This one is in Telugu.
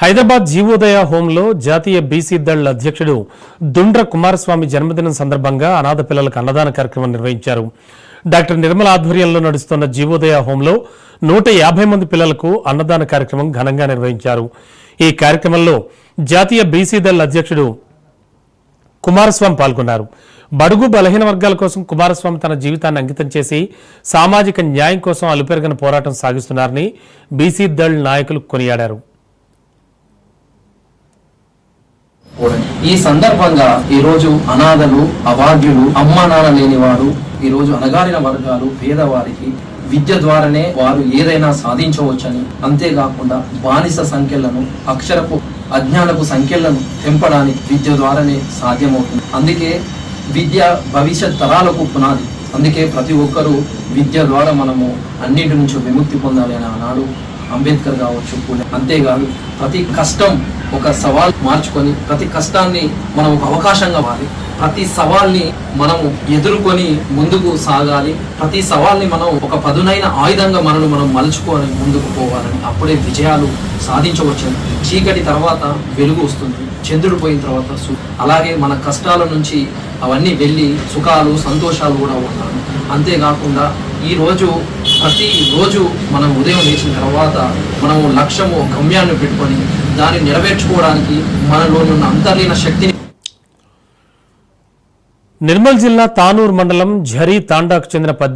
హైదరాబాద్ జీవోదయ హోంలో జాతీయ బీసీ దళ్ అధ్యక్షుడు దుండ్ర కుమారస్వామి జన్మదినం సందర్భంగా అనాథ పిల్లలకు అన్నదాన కార్యక్రమం నిర్వహించారు. డాక్టర్ నిర్మల ఆధ్వర్యంలో నడుస్తున్న జీవోదయ హోంలో నూట యాభై మంది పిల్లలకు అన్నదాన కార్యక్రమం ఘనంగా నిర్వహించారు. ఈ కార్యక్రమంలో జాతీయ బీసీ దళ అధ్యక్షుడు కుమారస్వామి పాల్గొన్నారు. బడుగు బలహీన వర్గాల కోసం కుమారస్వామి తన జీవితాన్ని అంకితం చేసి సామాజిక న్యాయం కోసం అలుపెరగని పోరాటం సాగిస్తున్నారని బీసీ దళ్ నాయకులు కొనియాడారు. ఈ సందర్భంగా ఈ రోజు అనాథలు అభాగ్యులు అమ్మా నాన్న లేని వారు ఈ రోజు అణగారిన వర్గాలు పేదవారికి విద్య ద్వారానే వారు ఏదైనా సాధించవచ్చని అంతేకాకుండా బానిస సంఖ్యలను అక్షరపు అజ్ఞానపు సంఖ్యలను తెంపడానికి విద్య ద్వారానే సాధ్యమవుతుంది. అందుకే విద్య భవిష్యత్ తరాలకు పునాది. అందుకే ప్రతి ఒక్కరూ విద్య ద్వారా మనము అన్నింటి నుంచి విముక్తి పొందాలి అని ఆనాడు అంబేద్కర్ కావచ్చు పూణే అంతేకాదు ప్రతి కష్టం ఒక సవాల్ మార్చుకొని ప్రతి కష్టాన్ని మనం ఒక అవకాశంగా వాలి ప్రతి సవాల్ని మనము ఎదుర్కొని ముందుకు సాగాలి. ప్రతి సవాల్ని మనం ఒక పదునైన ఆయుధంగా మనను మనం మలుచుకొని ముందుకు పోవాలని అప్పుడే విజయాలు సాధించవచ్చు చీకటి తర్వాత వెలుగు వస్తుంది. చంద్రుడు పోయిన తర్వాత అలాగే మన కష్టాల నుంచి అవన్నీ వెళ్ళి సుఖాలు సంతోషాలు కూడా ఉంటాయి. అంతేకాకుండా ఈరోజు ప్రతి రోజు మనం ఉదయం లేచిన తర్వాత మనము లక్ష్యము గమ్యాన్ని పెట్టుకొని దాన్ని నెరవేర్చుకోవడానికి మనలోనున్న అంతర్లీన శక్తిని నిర్మల్ జిల్లా తానూర్ మండలం ఝరీ తాండాకు చెందిన పద్దెనిమిది